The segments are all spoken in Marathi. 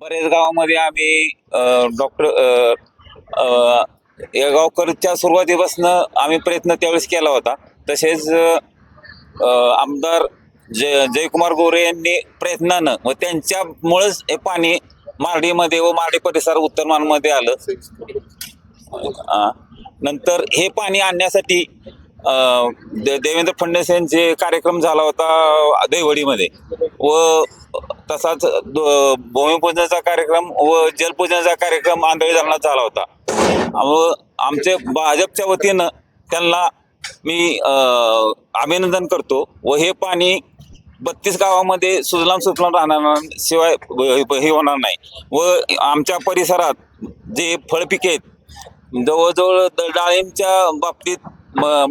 बरेच गावामध्ये आम्ही डॉक्टर येगावकरच्या सुरुवातीपासून आम्ही प्रयत्न त्यावेळेस केला होता. तसेच आमदार जय जयकुमार गोरे यांनी प्रयत्नानं व त्यांच्यामुळेच हे पाणी मार्डीमध्ये व मार्डी परिसर उत्तरमानमध्ये आलं. नंतर हे पाणी आणण्यासाठी देवेंद्र फडणवीस यांचे कार्यक्रम झाला होता दैवडीमध्ये. व तसाच भूमिपूजनाचा कार्यक्रम व जलपूजनाचा कार्यक्रम आंधळी धरणात झाला होता. व आमचे भाजपच्या वतीनं त्यांना मी अभिनंदन करतो व हे पाणी बत्तीस गावामध्ये सुजलाम सुजलाम राहणार शिवाय हे होणार नाही. व आमच्या परिसरात जे फळपिके आहेत जवळजवळ द- डाळिंबच्या बाबतीत म-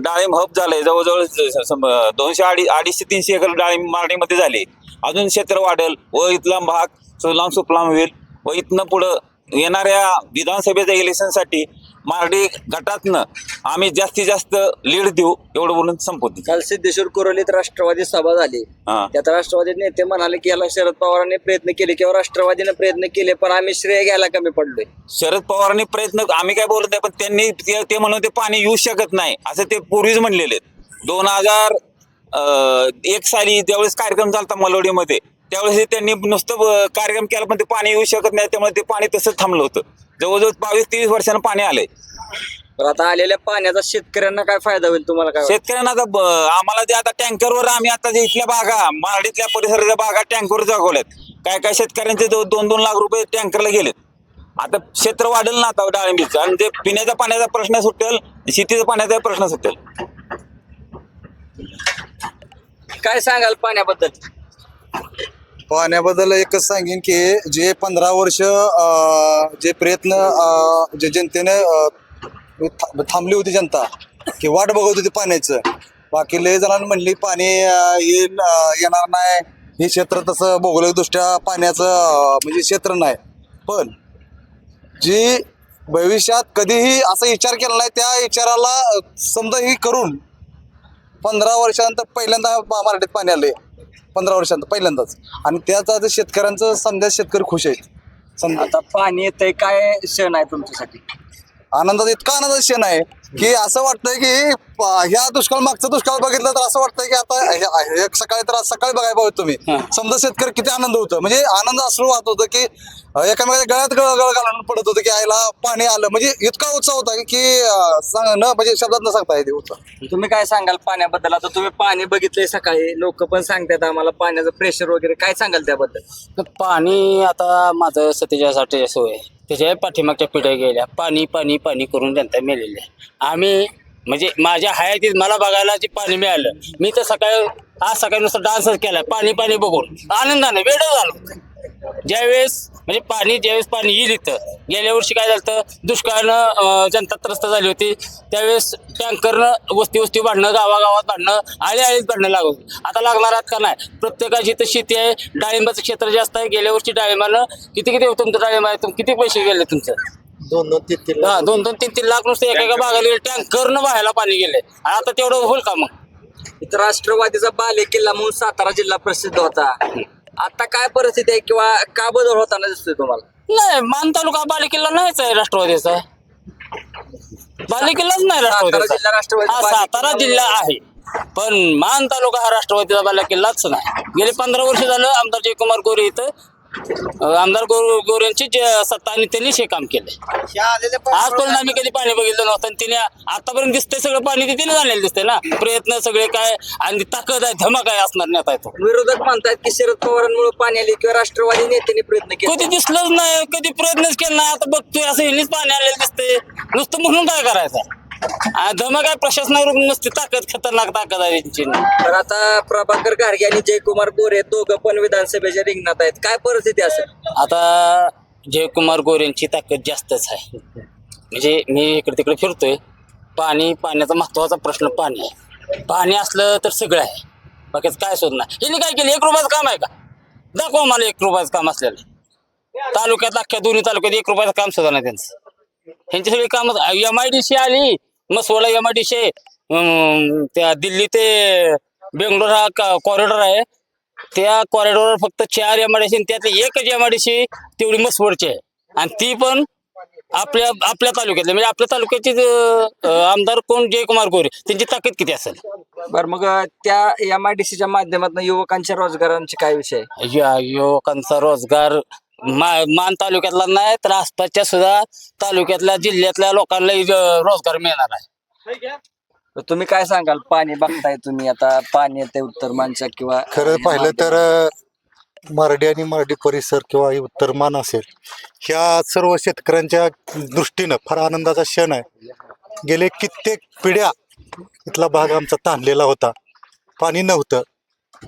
डाळिंब हब झालंय. जवळजवळ सम- दोनशे अडी अडीचशे तीनशे एकर डाळिंब मार्डीमध्ये झाले. अजून क्षेत्र वाढेल व इथला भाग सुलाम सुफलाम होईल व इथनं पुढं येणाऱ्या विधानसभेच्या इलेक्शनसाठी मार्डी गटातनं आम्ही जास्तीत जास्त लीड देऊ एवढं बोलून संपवतो. काल सिद्धेश्वर कोरोलीत राष्ट्रवादी सभा झाली. हा. त्यात राष्ट्रवादी नेते म्हणाले की याला शरद पवारांनी प्रयत्न केले किंवा राष्ट्रवादीने प्रयत्न केले पण आम्ही श्रेय घ्यायला कमी पडलोय. शरद पवारांनी प्रयत्न आम्ही काय बोलत नाही पण त्यांनी ते- ते म्हणून ते पाणी येऊ शकत नाही असं ते पूर्वीच म्हणलेले दोन हजार एक साली ज्यावेळेस कार्यक्रम झाला मलवडीमध्ये त्यावेळेस हे त्यांनी नुसतं कार्यक्रम केला पण ते पाणी येऊ शकत नाही त्यामुळे ते पाणी तसंच थांबलं होतं. जवळजवळ बावीस तेवीस वर्षानं पाणी आलंय. तर आता आलेल्या पाण्याचा शेतकऱ्यांना काय फायदा होईल तुम्हाला काय वाटतं? शेतकऱ्यांना आता ब- आम्हाला जे आता टँकरवर आम्ही आता जे इथल्या बागा मारडीतल्या परिसराच्या बागा टँकरवर जगवल्यात. काय काय शेतकऱ्यांचे दो- दोन दोन लाख रुपये टँकरला गेलेत. आता क्षेत्र वाढेल ना आता डाळिंबीचं? आणि ते पिण्याच्या पाण्याचा प्रश्न सुटेल शेतीचा पाण्याचा प्रश्न सुटेल. काय सांगाल पाण्याबद्दल? पाण्याबद्दल एकच सांगेन की जे पंधरा वर्ष जे प्रयत्न जे जनतेने थांबली होती जनता की वाट बघत होती पाण्याचं. बाकी लय जणांनी म्हणली पाणी येईल येणार नाही. हे क्षेत्र तसं भौगोलिकदृष्ट्या पाण्याचं म्हणजे क्षेत्र नाही. पण जी भविष्यात कधीही असा विचार केला नाही त्या विचाराला समजा ही करून पंधरा वर्षानंतर पहिल्यांदा मराठीत पाणी आले पंधरा वर्षांत पहिल्यांदाच. आणि त्याच आता शेतकऱ्यांचं समजा शेतकरी खुश आहेत. समजा आता पाणी येतंय काय क्षण आहे तुमच्यासाठी? आनंदात इतका आनंदाचा क्षण आहे की असं वाटतंय की प- ह्या दुष्काळ मागचा दुष्काळ बघितलं तर असं वाटतंय की आता हे- हे सकाळी तर आज सकाळी बघायला पाहिजे तुम्ही. समजा शेतकरी किती आनंद होतं. म्हणजे आनंद असं वाटत होतं की एकामेकाच्या गळ्यात गळ गळ घालून पडत होतं की आईला पाणी आलं. म्हणजे इतका उत्साह होता की अं, सांग न म्हणजे शब्दात न सांगता येते उत्साह. तुम्ही काय सांगाल पाण्याबद्दल? आता तुम्ही पाणी बघितलंय सकाळी. लोक पण सांगतात आम्हाला पाण्याचं प्रेशर वगैरे. काय सांगाल त्याबद्दल? तर पाणी आता माझं सत्तेचाळीस अठ्ठेचाळीस सोय त्याच्या पाठीमागच्या पिढ्या गेल्या. पाणी पाणी पाणी करून जनता मेलेली आहे. आम्ही म्हणजे माझ्या हयातीत मला बघायला जे पाणी मिळालं मी तर सकाळी आज सकाळी नुसतं डान्सच केला. पाणी पाणी बघून. आनंदाने वेळ झालो ज्यावेळेस म्हणजे पाणी ज्यावेळेस पाणी येईल इथं गेल्या वर्षी काय झालं होतं, दुष्काळानं जनता त्रस्त झाली होती. त्यावेळेस टँकरनं वस्ती वस्ती वाढणं गावागावात वाढणं आळे आळीत लागत होतं. आता लागणार आहात का नाही? प्रत्येकाची इथं शेती आहे. डाळिंबाचं क्षेत्र जास्त आहे. गेल्या वर्षी डाळिंबानं किती किती तुमचं डाळिंब आहे? किती पैसे गेले तुमचं? दोन दोन तीन तीन हा दोन दोन तीन तीन लाख नुसते एका एका भागाला गेले. टँकरनं व्हायला पाणी गेले. आणि आता तेवढं होईल का मग? इथं राष्ट्रवादीचा बाले किल्ला म्हणून सातारा जिल्हा प्रसिद्ध होता. आता काय परिस्थिती आहे किंवा का बदल होताना दिसतोय तुम्हाला? नाही मान तालुका बालेकिल्ला नाहीच आहे राष्ट्रवादीचा. बालेकिल्लाच नाही सातारा राष्ट्रवादीचा. जिल्हा राष्ट्रवादी बालेकिल्ला सातारा जिल्हा आहे. पण मान तालुका हा राष्ट्रवादीचा बालेकिल्लाच नाही. गेले पंधरा वर्ष झालं आमदार जयकुमार गोरे इथं. आमदार गो गोरेंची जे सत्ता आणि त्यांनीच हे काम केलंय. आजपर्यंत आम्ही कधी पाणी बघितलं नव्हतं आणि तिने आतापर्यंत दिसतंय सगळं पाणी तिने झालेलं दिसतंय ना. प्रयत्न सगळे काय आणि ताकद आहे धमक आहे असणार नेता आहे तो विरोधक म्हणतात की शरद पवारांमुळे पाणी आले किंवा राष्ट्रवादी नेत्यांनी प्रयत्न केले. कधी दिसलंच नाही कधी प्रयत्नच केला नाही. आता बघतोय असं हेनीच पाणी आलेलं दिसतंय. नुसतं म्हणून काय करायचं? धमक आहे प्रशासनावर नुसती ताकद खतरनाक ताकद आहे त्यांची. तर आता प्रभाकर घारगे आणि जयकुमार गोरे दोघं पण विधानसभेच्या रिंगणात आहेत. काय परिस्थिती असेल आता जयकुमार गोरेंची ताकद जास्तच आहे. म्हणजे मी इकडे तिकडे फिरतोय. पाणी पाण्याचा महत्त्वाचा प्रश्न पाणी आहे. पाणी असलं तर सगळं आहे. बाकीच काय शोध नाही. हिने काय केलं? एक रुपयाचं काम आहे का? दाखवा मला एक रुपयाचं काम असलेलं. तालुक्यात अख्ख्या दोन्ही तालुक्यात एक रुपयाचं काम सुद्धा नाही त्यांचं. ह्यांची सगळी कामं एम आय डी सी आली. मसवडा एम आय डी सी त्या दिल्ली ते बेंगलोर हा कॉरिडॉर आहे. त्या कॉरिडॉरवर फक्त चार एमआयडीसी त्यातली एकच एमआयडीसी तेवढी मसवडची आहे. आणि ती पण आपल्या आपल्या तालुक्यातले. म्हणजे आपल्या तालुक्याचे आमदार कोण? जयकुमार गोरे. त्यांची ताकद किती असेल? बरं मग त्या एम आय डी सीच्या माध्यमातून युवकांच्या रोजगारांचे काय विषय? आहे? या युवकांचा रोजगार मा- मान तालुक्यातला नाही तर आसपासच्या सुद्धा तालुक्यातल्या जिल्ह्यातल्या लोकांना इथं रोजगार मिळणार आहे. तर तुम्ही काय सांगाल? पाणी बघताय तुम्ही आता पाणी येते उत्तर मानच्या किंवा खरं पाहिलं तर अ, मारडी आणि मारडी परिसर किंवा हे उत्तर मान असेल ह्या सर्व शेतकऱ्यांच्या दृष्टीनं फार आनंदाचा क्षण आहे. गेले कित्येक पिढ्या इथला भाग आमचा ताणलेला होता. पाणी नव्हतं.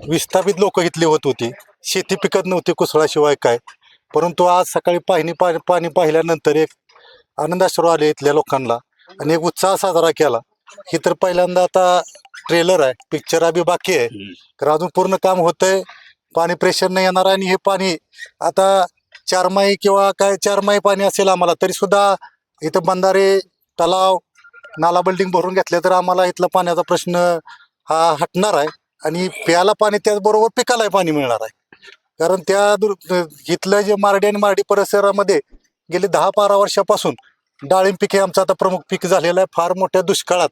विस्थापित लोक इथली होत होती. शेती पिकत नव्हती कुसळाशिवाय काय. परंतु आज सकाळी पाणी पा- पाणी पाहिल्यानंतर एक आनंदाश्रू आले इथल्या लोकांना आणि एक उत्साह साजरा केला. ही तर पहिल्यांदा आता ट्रेलर आहे पिक्चर अभि बाकी आहे. तर अजून पूर्ण काम होतंय पाणी प्रेशर नाही येणार आहे आणि हे पाणी आता चारमाही किंवा काय चारमाही पाणी असेल आम्हाला तरी सुद्धा इथं बंधारे तलाव नाला बिल्डिंग भरून घेतले तर आम्हाला इथला पाण्याचा प्रश्न हा हटणार आहे. आणि प्यायला पाणी त्याचबरोबर पिकालाही पाणी मिळणार आहे. कारण त्या दुर इथलं जे मारडी आणि मारडी परिसरामध्ये गेले दहा बारा वर्षापासून डाळिंब पीक हे आमचं आता प्रमुख पीक झालेलं आहे. फार मोठ्या दुष्काळात.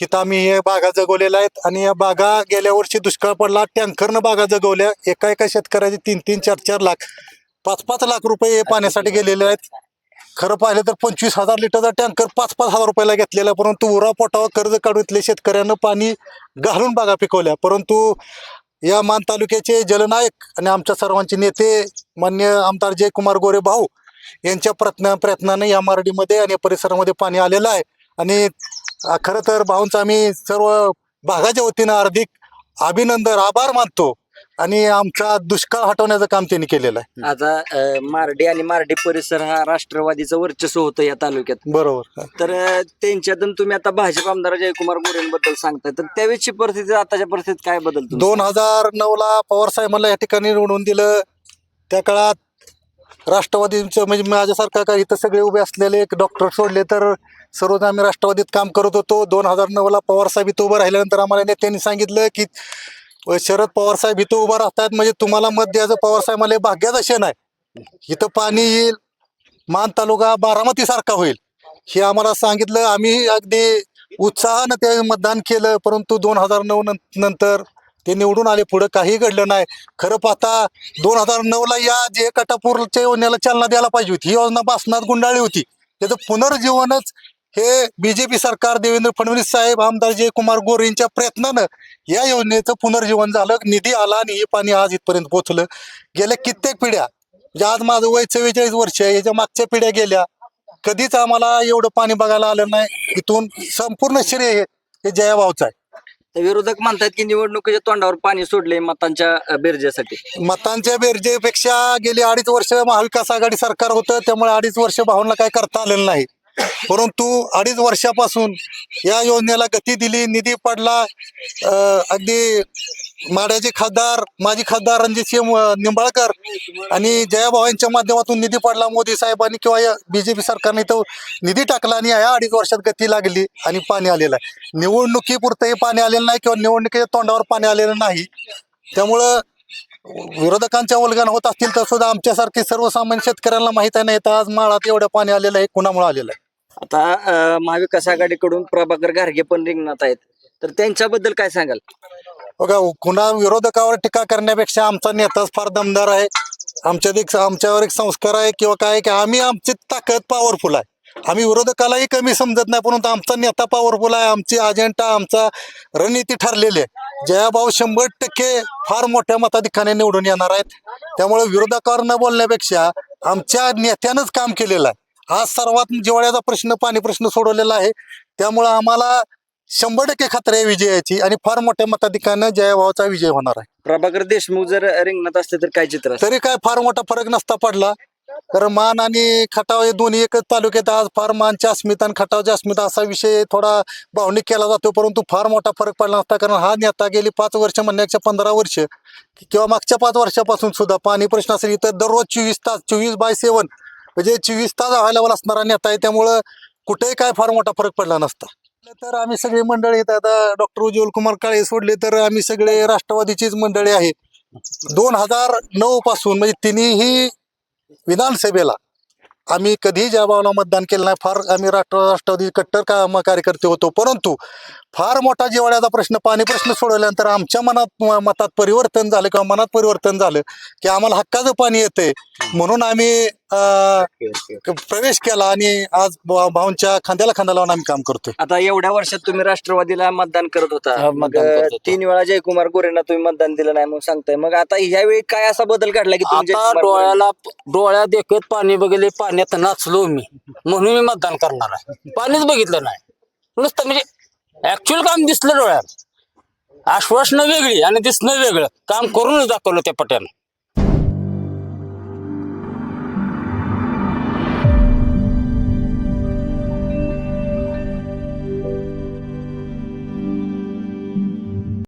तिथं आम्ही हे बागा जगवलेल्या आहेत आणि या बागा गेल्या वर्षी दुष्काळ पडला टँकरनं बागा जगवल्या. एका एका शेतकऱ्याचे तीन तीन चार चार लाख पाच पाच लाख रुपये हे पाण्यासाठी गेलेले आहेत. खरं पाहिलं तर पंचवीस हजार लिटरचा टँकर पाच पाच हजार रुपयाला घेतलेला आहे. परंतु उरा पोटावर कर्ज काढून इथले शेतकऱ्यांना पाणी घालून बागा पिकवल्या. परंतु या मान तालुक्याचे जलनायक आणि आमच्या सर्वांचे नेते मान्य आमदार जयकुमार गोरे भाऊ यांच्या प्रयत्न प्रयत्नाने या मारडीमध्ये आणि परिसरामध्ये पाणी आलेलं आहे. आणि खरं तर भाऊंचा आम्ही सर्व भागाच्या वतीनं हार्दिक अभिनंदन आभार मानतो. आणि आमचा दुष्काळ हटवण्याचं काम त्यांनी केलेलं आहे. आता अं, मारडी आणि मारडी परिसर हा राष्ट्रवादीचं वर्चस्व होतं या तालुक्यात. बरोबर. तर अं, त्यांच्यातून तुम्ही आता भाजप आमदार जयकुमार गोरेंबद्दल सांगताय. तर त्यावेळेची परिस्थिती आताच्या परिस्थितीत काय बदल तुम्ही दोन हजार नऊ ला पवार साहेबांना या ठिकाणी निवडून दिलं. त्या काळात राष्ट्रवादीचं म्हणजे माझ्यासारखा काय इथं सगळे उभे असलेले एक डॉक्टर सोडले तर सर्वजण आम्ही राष्ट्रवादीत काम करत होतो. दोन हजार नऊला पवार साहेब इथं उभं राहिल्यानंतर आम्हाला नेत्यांनी सांगितलं की शरद पवार साहेब इथं उभा राहतात म्हणजे तुम्हाला मत द्यायचं पवार साहेबांना हे भाग्याचं क्षण आहे. इथं पाणी येईल मान तालुका बारामती सारखा होईल. हे आम्हाला सांगितलं आम्ही अगदी उत्साहानं ते मतदान केलं परंतु दोन हजार नऊ नंतर ते निवडून आले पुढं काही घडलं नाही. खरं पाहता दोन हजार नऊ ला या जे कटापूरच्या योजनेला चालना द्यायला पाहिजे होती ही योजना बासनात गुंडाळी होती. त्याचं पुनर्जीवनच हे बीजेपी सरकार देवेंद्र फडणवीस साहेब आमदार जयकुमार गोरे यांच्या प्रयत्नानं या योजनेचं पुनर्जीवन झालं. निधी आला आणि हे पाणी आज इथपर्यंत पोहोचलं. गेल्या कित्येक पिढ्या म्हणजे आज माझं वय चव्वेचाळीस वर्ष आहे याच्या मागच्या पिढ्या गेल्या. कधीच आम्हाला एवढं पाणी बघायला आलं नाही. इथून संपूर्ण श्रेय हे- जयाभाऊचं आहे. विरोधक म्हणतात की निवडणुकीच्या तोंडावर पाणी सोडले मतांच्या बेरजेसाठी. मतांच्या बेरजेपेक्षा गेली अडीच वर्ष महाविकास आघाडी सरकार होतं त्यामुळे अडीच वर्ष भाऊंना काय करता आलेलं नाही. परंतु अडीच वर्षापासून या योजनेला गती दिली निधी पडला. अगदी माड्याचे खासदार माजी खासदार रणजितसिंह सिंह निंबाळकर आणि जयाभाऊ यांच्या माध्यमातून निधी पडला मोदी साहेबांनी किंवा या बी जे पी सरकारने तो निधी टाकला आणि या अडीच वर्षात गती लागली आणि पाणी आलेलं आहे. निवडणुकीपुरतंही पाणी आलेलं नाही किंवा निवडणुकीच्या तोंडावर पाणी आलेलं नाही. त्यामुळं विरोधकांच्या वल्गन होत असतील तर सुद्धा आमच्यासारखे सर्वसामान्य शेतकऱ्यांना माहीत आहे नाही तर आज माळात एवढं पाणी आलेलं आहे कुणामुळे आलेलं आहे? आता महाविकास आघाडीकडून प्रभाकर घारगे पण रिंगणात आहेत. तर त्यांच्याबद्दल काय सांगाल? बघा कुणा विरोधकावर टीका करण्यापेक्षा आमचा नेताच फार दमदार आहे. आमच्यात एक आमच्यावर एक संस्कार आहे किंवा काय की आम्ही आमची ताकद पॉवरफुल आहे. आम्ही विरोधकालाही कमी समजत नाही परंतु आमचा नेता पॉवरफुल आहे आमची अजेंडा आमचा रणनीती ठरलेली आहे. जयाभाऊ शंभर टक्के फार मोठ्या मताधिकाने निवडून येणार आहेत. त्यामुळे विरोधकावर न बोलण्यापेक्षा आमच्या नेत्यानंच काम केलेलं आहे. हा सर्वात जिवाळ्याचा प्रश्न पाणी प्रश्न सोडवलेला आहे. त्यामुळं आम्हाला शंभर टक्के खात्री आहे विजयाची आणि फार मोठ्या मताधिकानं जयभावाचा विजय होणार आहे. प्रभाकर देशमुख जर रिंगणात असते तर काय चित्र असतं? तरी काय फार मोठा फरक नसता पडला. तर मान आणि खटाव हे दोन्ही एकच तालुक्यात आज फार मानच्या अस्मिता आणि खटावच्या अस्मिता असा विषय थोडा भावनिक केला जातो परंतु फार मोठा फरक पडला नसता. कारण हा नेता गेली पाच वर्ष म्हणण्याच्या पंधरा वर्ष किंवा मागच्या पाच वर्षापासून सुद्धा पाणी प्रश्न असेल इथं दररोज चोवीस तास चोवीस बाय सेवन म्हणजे चोवीस तास अवेलेबल असणारा नेता आहे. त्यामुळं कुठेही काय फार मोठा फरक पडला नसता. तर आम्ही सगळे मंडळी आता डॉक्टर उज्ज्वल कुमार काळे सोडले तर आम्ही सगळे राष्ट्रवादीचीच मंडळी आहे. दोन हजार नऊ पासून म्हणजे तिन्ही विधानसभेला आम्ही कधीही ज्या भावना मतदान केलं नाही फार आम्ही राष्ट्र राष्ट्रवादी कट्टर काम कार्यकर्ते होतो. परंतु फार मोठा जिवाळ्याचा प्रश्न पाणी प्रश्न सोडवल्यानंतर आमच्या मनात मतात परिवर्तन झालं किंवा मनात परिवर्तन झालं की आम्हाला हक्काचं पाणी येतंय. म्हणून आम्ही अं, प्रवेश केला आणि आज भा- भाऊंच्या खांद्याला खांदा लावून आम्ही काम करतोय. आता एवढ्या वर्षात तुम्ही राष्ट्रवादीला मतदान करत होता. हा, मग मतदान करत होतो. तीन वेळा जयकुमार गोरेंना तुम्ही मतदान दिलं नाही म्हणून सांगताय. मग आता ह्यावेळी काय असा बदल घडला की तुम्ही आता जयकुमार गोरे- डोळ्याला डोळ्यात देखत पाणी बघितले पाण्यात नाचलो मी. म्हणून मी मतदान करणार आहे. पाणीच बघितलं नाही. नुसतं म्हणजे ऍक्च्युअल काम दिसलं डोळ्यात. आश्वासनं वेगळी आणि दिसणं वेगळं. काम करूनच दाखवलं त्या पट्यानं.